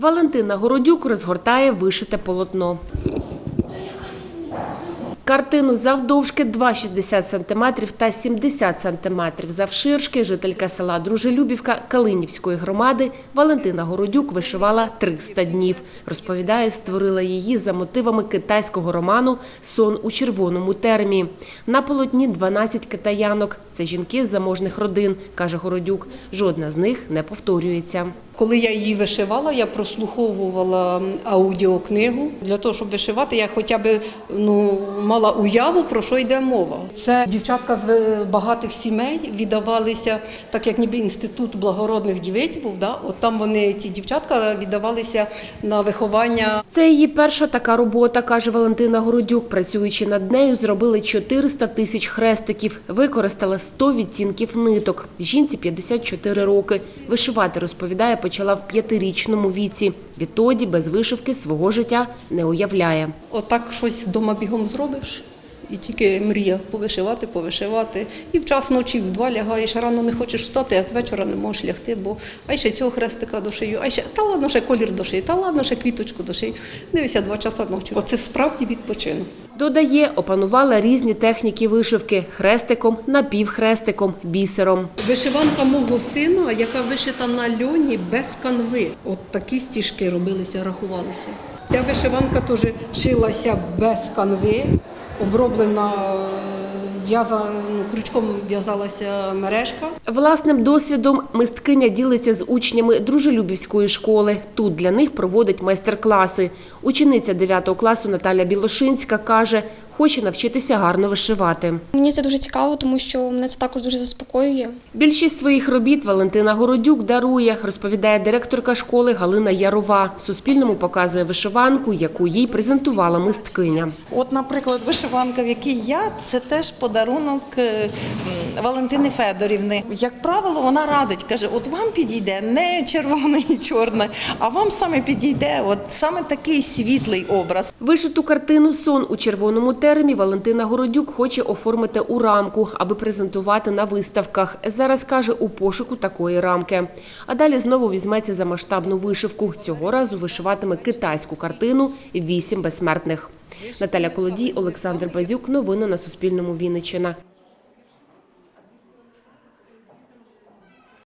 Валентина Городюк розгортає вишите полотно. Картину завдовжки 2,60 см та 70 см завширшки жителька села Дружелюбівка Калинівської громади Валентина Городюк вишивала 300 днів. Розповідає, створила її за мотивами китайського роману «Сон у червоному термі». На полотні 12 китаянок. Це жінки з заможних родин, каже Городюк. Жодна з них не повторюється. Коли я її вишивала, я прослуховувала аудіокнигу. Для того, щоб вишивати, я хоча б ну, мала уяву, про що йде мова. Це дівчатка з е, багатих сімей віддавалися, так як ніби інститут благородних дівиць був. Да? От там вони, ці дівчатка, віддавалися на виховання Це її перша така робота, каже Валентина Городюк. Працюючи над нею, зробили 400 тисяч хрестиків, використала 100 відтінків ниток. Жінці 54 роки. Вишивати, розповідає, почала в п'ятирічному віці. Відтоді без вишивки свого життя не уявляє. Отак щось вдома бігом зробиш. І тільки мрія повишивати, повишивати. І в час ночі в два лягаєш, рано не хочеш встати, а з вечора не можеш лягти, бо а ще цього хрестика дошию, а ще та ладно, ще колір дошию, та ладно, ще квіточку дошию. Дивися, два часа ночі. Оце справді відпочинок. Додає, опанувала різні техніки вишивки – хрестиком, напівхрестиком, бісером. Вишиванка мого сина, яка вишита на льоні без канви. От такі стіжки робилися, рахувалися. Ця вишиванка теж шилася без канви, оброблена в'яза, ну, крючком в'язалася мережка. Власним досвідом мисткиня ділиться з учнями Дружелюбівської школи. Тут для них проводить майстер-класи. Учениця 9 класу Наталя Білошинська каже, хоче навчитися гарно вишивати. Мені це дуже цікаво, тому що мене це також дуже заспокоює. Більшість своїх робіт Валентина Городюк дарує, розповідає директорка школи Галина Ярова. Суспільному показує вишиванку, яку їй презентувала мисткиня. От, наприклад, вишиванка, в якій я, це теж подарунок е, Валентини Федорівни. Як правило, вона радить, каже: от вам підійде не червоне і чорне, а вам саме підійде от саме такий світлий образ. Вишиту картину «Сон у червоному термі» Валентина Городюк хоче оформити у рамку, аби презентувати на виставках. Зараз, каже, у пошуку такої рамки. А далі знову візьметься за масштабну вишивку. Цього разу вишиватиме китайську картину «Вісім безсмертних». Наталя Колодій, Олександр Базюк. Новини на Суспільному. Вінниччина.